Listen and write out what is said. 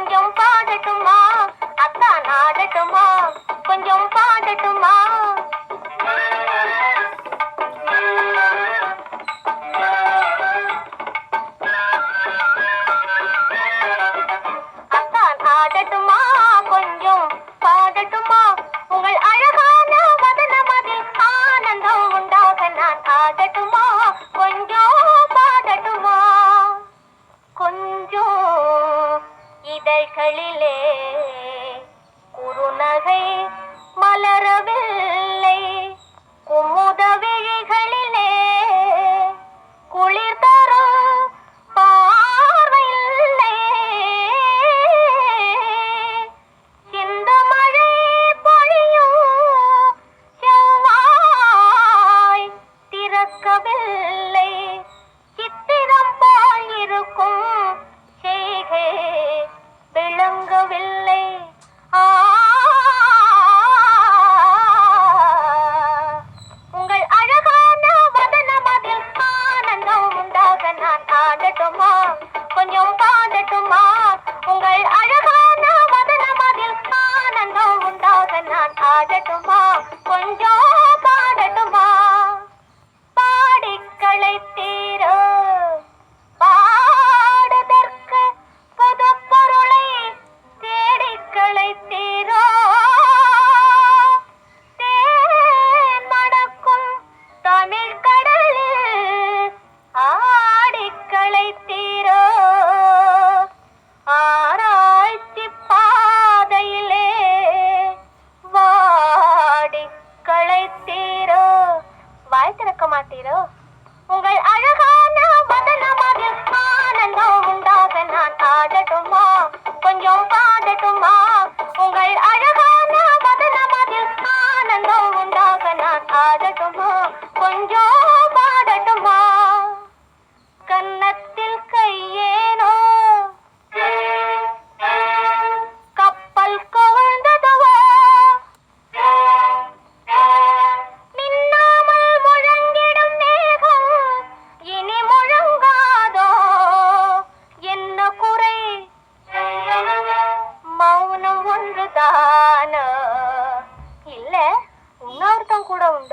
கொஞ்சம் பாடட்டுமா? அத்தா நாடட்டுமா? கொஞ்சம் பாடட்டுமா? அத்தான் ஆடட்டுமா கொஞ்சம் பாடட்டுமா? உங்கள் அழகான வதனமதில் ஆனந்தம் உண்டாக நான் ஆடட்டுமா? இதழ்களிலே குறுநகை மலரவில்லை. ஆடட்டுமா கொஞ்சம் கொஞ்சம் பாடட்டுமா? உங்கள் அழகான வதனமதில் ஆனந்தம் உண்டாக நான் ஆடட்டுமா தானா? இல்ல இன்னொருத்தன் கூட உண்டு.